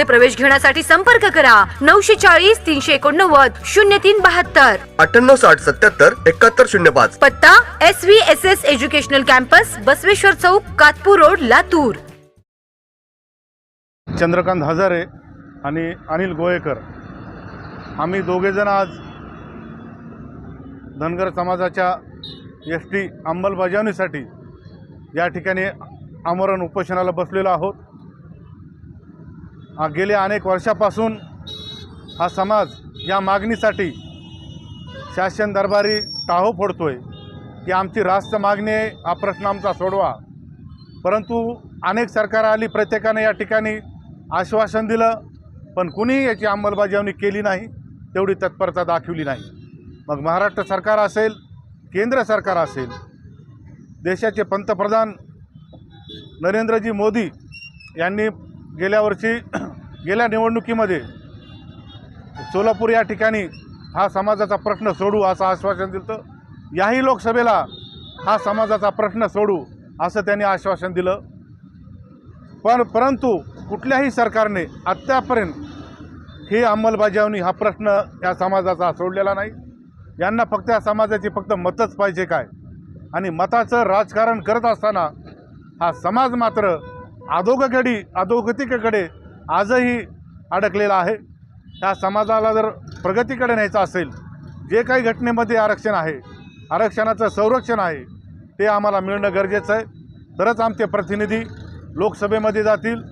प्रवेश घेण्यासाठी संपर्क करा. नऊशे चाळीस तीनशे एकोणनव्वद शून्य तीन बहात्तर. अठ्ठ्याण्णव साठ सत्याहत्तर एकाहत्तर शून्य पाच. पत्ता S V S S educational campus Basaveshwar Chowk Katpur road Latur. Chandrakant Hazare आणि अनिल गोयेकर. आम्ही दोघेजण आज धनगर समाजाच्या एस टी अंमलबजावणीसाठी या ठिकाणी आमरण उपोषणाला बसलेलो आहोत. गेल्या अनेक वर्षापासून हा समाज या मागणीसाठी शासन दरबारी टाहो आहे की आमची रास्त मागणी आहे हा प्रश्न आमचा सोडवा. परंतु अनेक सरकार आली प्रत्येकाने या ठिकाणी आश्वासन दिलं पण कुणीही याची अंमलबजावणी केली नाही तेवढी तत्परता दाखवली नाही. मग महाराष्ट्र सरकार असेल केंद्र सरकार असेल देशाचे पंतप्रधान नरेंद्रजी मोदी यांनी गेल्या वर्षी गेल्या निवडणुकीमध्ये सोलापूर या ठिकाणी हा समाजाचा प्रश्न सोडू असं आश्वासन दिलं. याही लोकसभेला हा समाजाचा प्रश्न सोडू असं त्यांनी आश्वासन दिलं. पण परंतु कुठल्याही सरकारने आत्तापर्यंत ही अंमलबजावणी हा प्रश्न या समाजाचा सोडलेला नाही. यांना फक्त या समाजाची फक्त मतच पाहिजे काय? आणि मताचं राजकारण करत असताना हा समाज मात्र अधोगगडी अधोगतिकेकडे आजही अडकलेला आहे. त्या समाजाला जर प्रगतीकडे न्यायचं असेल जे काही घटनेमध्ये आरक्षण आहे आरक्षणाचं संरक्षण आहे ते आम्हाला मिळणं गरजेचं आहे. तरच आमचे प्रतिनिधी लोकसभेमध्ये जातील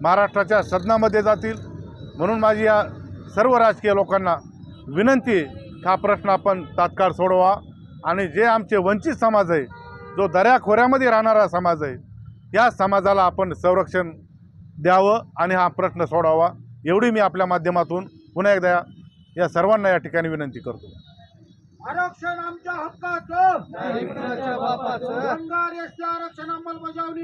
महाराष्ट्राच्या सदनामध्ये जातील. म्हणून माझी या सर्व राजकीय लोकांना विनंती आहे की हा प्रश्न आपण तात्काळ सोडवा आणि जे आमचे वंचित समाज आहे जो दऱ्याखोऱ्यामध्ये राहणारा समाज आहे या समाजाला आपण संरक्षण द्यावं आणि हा प्रश्न सोडावा एवढी मी आपल्या माध्यमातून पुन्हा एकदा या सर्वांना या ठिकाणी विनंती करतो. आरक्षण आमच्या हक्काचं. आरक्षण अंमलबजावणी